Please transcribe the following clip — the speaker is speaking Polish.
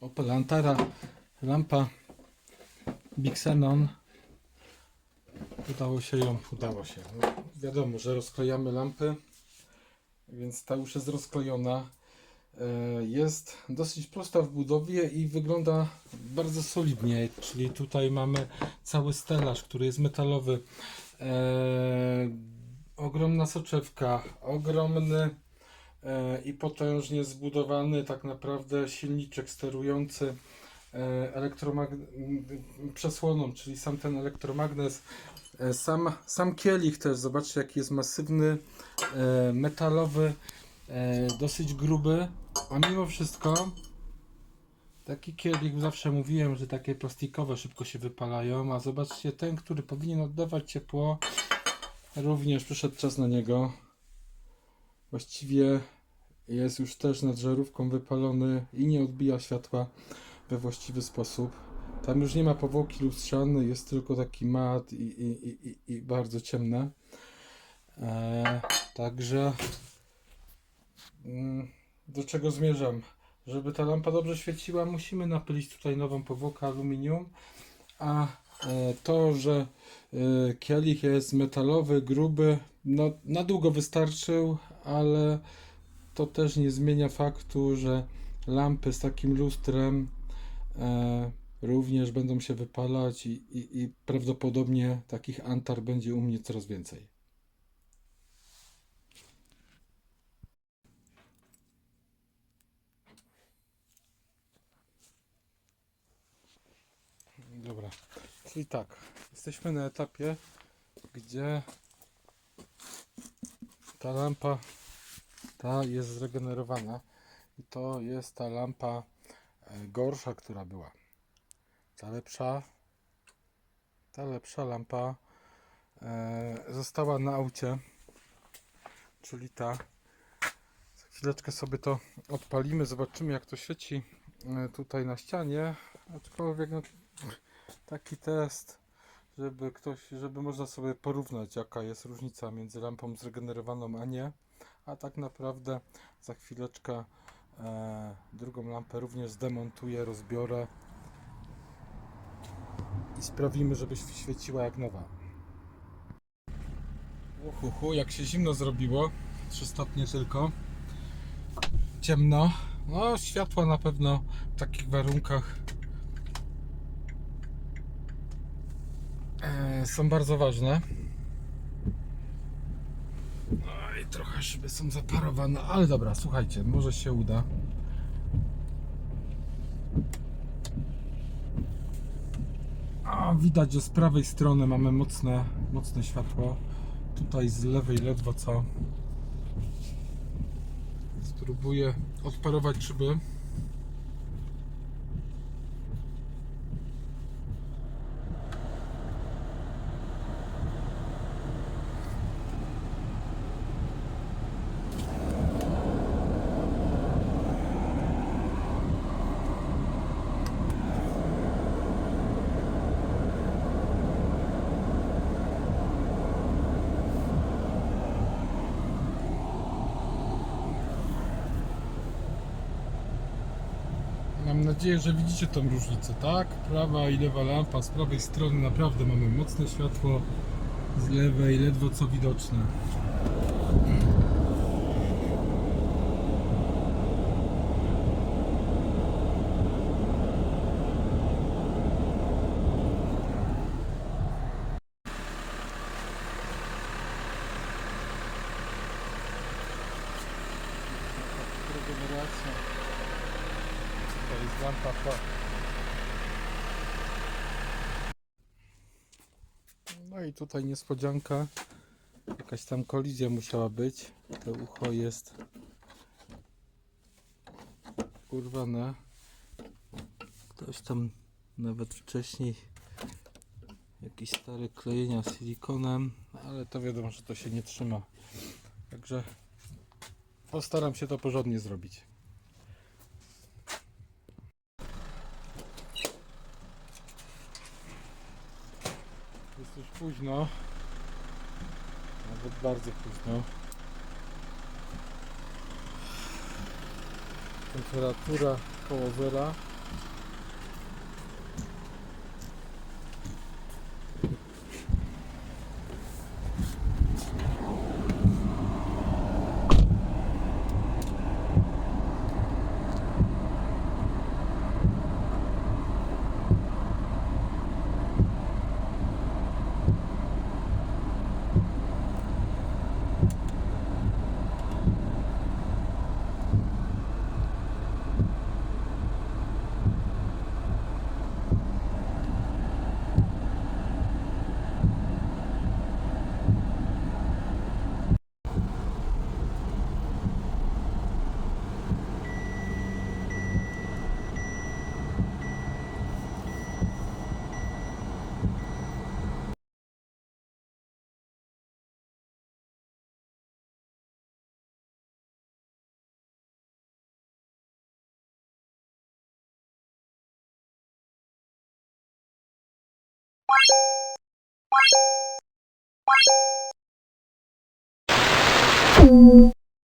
Opel Antara, lampa Big Xenon. Udało się ją, udało się. No, wiadomo, że rozklejamy lampy, więc ta już jest rozklejona. E, Jest dosyć prosta w budowie i wygląda bardzo solidnie, czyli tutaj mamy cały stelaż, który jest metalowy. E, ogromna soczewka, ogromny i potężnie zbudowany tak naprawdę silniczek sterujący e, przesłoną, czyli sam ten elektromagnes. E, Sam, sam kielich też, zobaczcie jaki jest masywny, e, metalowy, e, dosyć gruby, a mimo wszystko taki kielich, zawsze mówiłem, że takie plastikowe szybko się wypalają, a zobaczcie, ten, który powinien oddawać ciepło, również przyszedł czas na niego. Właściwie jest już też nad żarówką wypalony i nie odbija światła we właściwy sposób. Tam już nie ma powłoki lustrzany, jest tylko taki mat i, i, i, i- i bardzo ciemne. E, także mm, do czego zmierzam? Żeby ta lampa dobrze świeciła, musimy napylić tutaj nową powłokę aluminium, a e, to, że e, kielich jest metalowy, gruby, no na długo wystarczył, ale to też nie zmienia faktu, że lampy z takim lustrem e, również będą się wypalać i, i, i prawdopodobnie takich antar będzie u mnie coraz więcej. Dobra, czyli tak, jesteśmy na etapie, gdzie ta lampa ta jest zregenerowana i to jest ta lampa e, gorsza, która była. Ta lepsza, ta lepsza lampa e, została na aucie, czyli ta. Za chwileczkę sobie to odpalimy, zobaczymy jak to świeci e, tutaj na ścianie. Aczkolwiek no, taki test, żeby ktoś, żeby można sobie porównać jaka jest różnica między lampą zregenerowaną a nie. A tak naprawdę za chwileczkę e, drugą lampę również zdemontuję, rozbiorę i sprawimy, żeby świeciła jak nowa. Uhuhu, jak się zimno zrobiło, 3 stopnie tylko, ciemno, no światła na pewno w takich warunkach e, są bardzo ważne. Trochę szyby są zaparowane, ale dobra, słuchajcie, może się uda. A widać, że z prawej strony mamy mocne, mocne światło. Tutaj z lewej ledwo co. Spróbuję odparować szyby. Mam nadzieję, że widzicie tą różnicę, tak? Prawa i lewa lampa, z prawej strony naprawdę mamy mocne światło, z lewej ledwo co widoczne. Regeneracja. No i tutaj niespodzianka. Jakaś tam kolizja musiała być. To ucho jest urwane. Ktoś tam nawet wcześniej jakieś stare klejenia silikonem, ale to wiadomo, że to się nie trzyma. Także postaram się to porządnie zrobić. Jest już późno. Nawet bardzo późno. Temperatura koło zera. Thank you.